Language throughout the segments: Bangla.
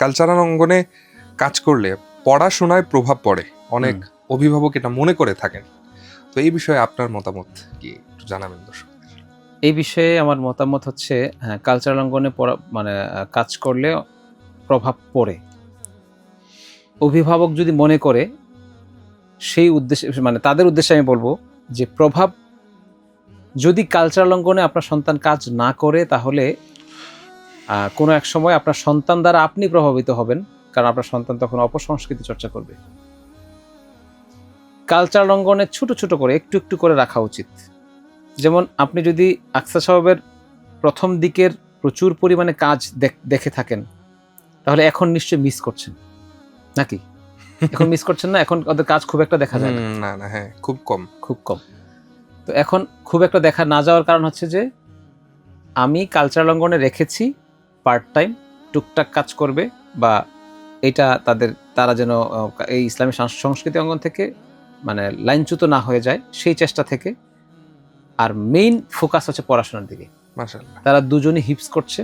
কালচারাল অঙ্গনে কাজ করলে পড়াশোনায় প্রভাব পড়ে। অনেক অভিভাবক এটা মনে করে থাকেন। তো এই বিষয়ে আপনার মতামত কি? একটু জানাবেন দর্শক। এই বিষয়ে আমার মতামত হচ্ছে হ্যাঁ কালচারাল অঙ্গনে পড়া- মানে কাজ করলে প্রভাব পড়ে। অভিভাবক যদি মনে করে সেই উদ্দেশ্যে মানে তাদের উদ্দেশ্যে আমি বলব যে প্রভাব যদি কালচারাল অঙ্গনে আপনার সন্তান কাজ না করে তাহলে কোনো এক সময় আপনার সন্তান দ্বারা আপনি প্রভাবিত হবেন কারণ আপনার সন্তান তখন অপসংস্কৃতি চর্চা করবে। কালচার অঙ্গনে ছোট ছোট করে একটু একটু করে রাখা উচিত। যেমন আপনি যদি আকসা সাহেবের প্রথম দিকের প্রচুর পরিমাণে কাজ দেখ- দেখে থাকেন তাহলে এখন নিশ্চয়ই মিস করছেন। নাকি? এখন মিস করছেন না এখন ওদের কাজ খুব একটা দেখা যায় না। না না হ্যাঁ খুব কম। খুব কম। তো এখন খুব একটা দেখা না যাওয়ার কারণ হচ্ছে যে আমি কালচারাল অঙ্গনে রেখেছি পার্ট টাইম টুকটাক কাজ করবে বা এটা তাদের তারা যেন এই ইসলামী সংস্কৃতি অঙ্গন থেকে মানে লাইনচ্যুত না হয়ে যায় সেই চেষ্টা থেকে। আর মেইন ফোকাস হচ্ছে পড়াশোনার দিকে। তারা দুজনই হিপস করছে।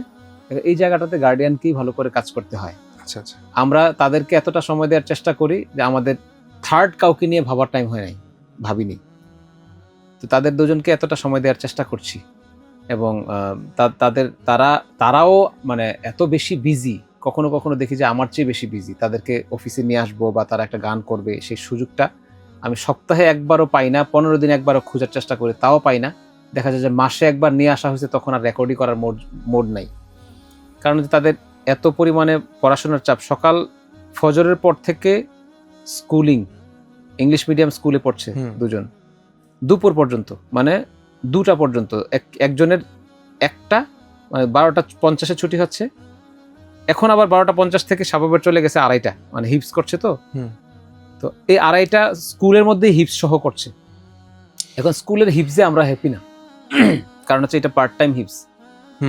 এই জায়গাটাতে গার্ডিয়ানকেই ভালো করে কাজ করতে হয়। আচ্ছা আচ্ছা। আমরা তাদেরকে এতটা সময় দেওয়ার চেষ্টা করি যে আমাদের থার্ড কাউকে নিয়ে ভাবার টাইম হয় নাই ভাবিনি। তো তাদের দুজনকে এতটা সময় দেওয়ার চেষ্টা করছি। এবং তাদের তারা তারাও মানে এত বেশি বিজি কখনো কখনো দেখি যে আমার চেয়ে বেশি বিজি তাদেরকে অফিসে নিয়ে আসব বা তারা একটা গান করবে সেই সুযোগটা আমি সপ্তাহে একবারও পাই না পনেরো দিন একবারও খোঁজার চেষ্টা করি তাও পাই না। দেখা যায় যে মাসে একবার নিয়ে আসা হয়েছে তখন আর রেকর্ডই করার মোড মোড নাই। কারণ তাদের এত পরিমাণে পড়াশোনার চাপ সকাল ফজরের পর থেকে স্কুলিং ইংলিশ মিডিয়াম স্কুলে পড়ছে দুজন। দুপুর পর্যন্ত মানে দুটা পর্যন্ত। এক- একজনের একটা মানে বারোটা পঞ্চাশে ছুটি হচ্ছে। এখন আবার বারোটা পঞ্চাশ থেকে স্বাভাবিক চলে গেছে আড়াইটা মানে হিপস করছে তো। তো এই আড়াইটা স্কুলের মধ্যেই হিপস সহ করছে। এখন স্কুলের হিপসে আমরা হ্যাপি না। কারণ হচ্ছে এটা পার্ট টাইম হিপস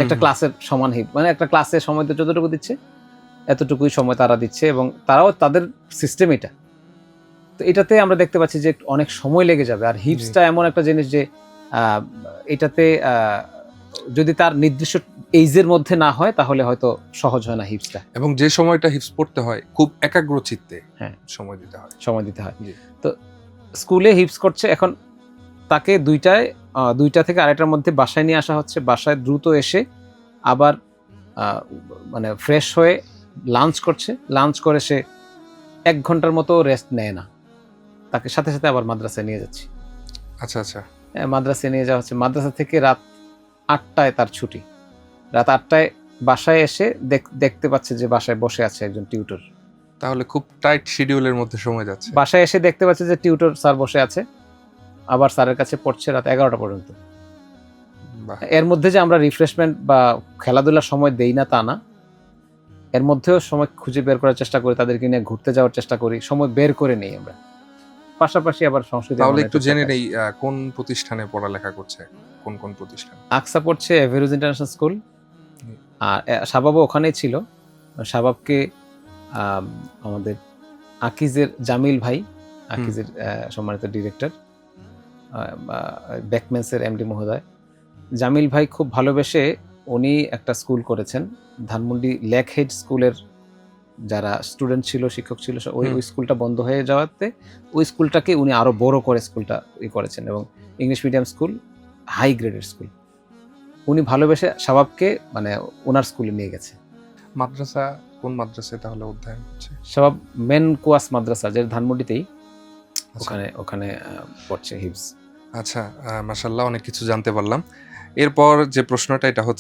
একটা ক্লাসের সমান হিপ মানে একটা ক্লাসের সময় তো যতটুকু দিচ্ছে এতটুকুই সময় তারা দিচ্ছে এবং তারাও তাদের সিস্টেম এটা। তো এটাতে আমরা দেখতে পাচ্ছি যে অনেক সময় লেগে যাবে। আর হিপসটা এমন একটা জিনিস যে এটাতে যদি তার নির্দিষ্ট এইজের মধ্যে না হয় তাহলে হয়তো সহজ হয় না হিপসটা এবং যে সময়টা হিপস পড়তে হয় খুব একাগ্র চিত্তে হ্যাঁ। সময় দিতে হয়। সময় দিতে হয়। তো স্কুলে হিপস করছে এখন তাকে দুইটায় দুইটা থেকে আড়াইটার মধ্যে বাসায় নিয়ে আসা হচ্ছে। বাসায় দ্রুত এসে আবার মানে ফ্রেশ হয়ে লাঞ্চ করছে। লাঞ্চ করে সে এক ঘণ্টার মতো রেস্ট নেয় না। তাকে সাথে সাথে আবার মাদ্রাসায় নিয়ে যাচ্ছি। আচ্ছা আচ্ছা। মাদ্রাসায় নিয়ে যাওয়া হচ্ছে। মাদ্রাসা থেকে রাত আটটায় তার ছুটি। রাত আটটায় বাসায় এসে দেখ- দেখতে পাচ্ছে যে বাসায় বসে আছে একজন টিউটর। তাহলে খুব টাইট শিডিউলের মধ্যে সময় যাচ্ছে। বাসায় এসে দেখতে পাচ্ছে যে টিউটর স্যার বসে আছে আবার স্যারের কাছে পড়ছে রাত এগারোটা পর্যন্ত। এর মধ্যে যে আমরা রিফ্রেশমেন্ট বা খেলাধুলার সময় দেই না তা না এর মধ্যেও সময় খুঁজে বের করার চেষ্টা করি তাদেরকে নিয়ে ঘুরতে যাওয়ার চেষ্টা করি সময় বের করে নেই আমরা। পাশাপাশি আবার সংস্কৃতি তাহলে একটু জেনে নেই কোন প্রতিষ্ঠানে পড়ালেখা করছে? কোন কোন প্রতিষ্ঠান? আকসা পড়ছে এভারুজ ইন্টারন্যাশনাল স্কুল আর শাবাবও ওখানেই ছিল। শাবাবকে আম, আমাদের আকিজের জামিল ভাই আকিজের সম্মানিত ডিরেক্টর ব্যাকমেন্সের এমডি মহোদয়। জামিল ভাই খুব ভালোবেসে উনি একটা স্কুল করেছেন ধানমন্ডি লেক হেড স্কুলের যারা স্টুডেন্ট ছিল শিক্ষক ছিল ওই ওই স্কুলটা বন্ধ হয়ে যাওয়াতে ওই স্কুলটাকে উনি আরও বড় করে স্কুলটা ই করেছেন এবং ইংলিশ মিডিয়াম স্কুল হাই গ্রেডের স্কুল উনি ভালোবেসে শাবাবকে মানে ওনার স্কুলে নিয়ে গেছে। মাদ্রাসা কোন মাদ্রাসায় তাহলে অধ্যয়ন করছে শাবাব মেন কোয়াস মাদ্রাসা যে ধানমন্ডিতেই আচ্ছা। ওখানে ওখানে পড়ছে হিবস আচ্ছা মাসাল্লাহ অনেক কিছু জানতে পারলাম। এরপর যে প্রশ্নটা এটা হচ্ছে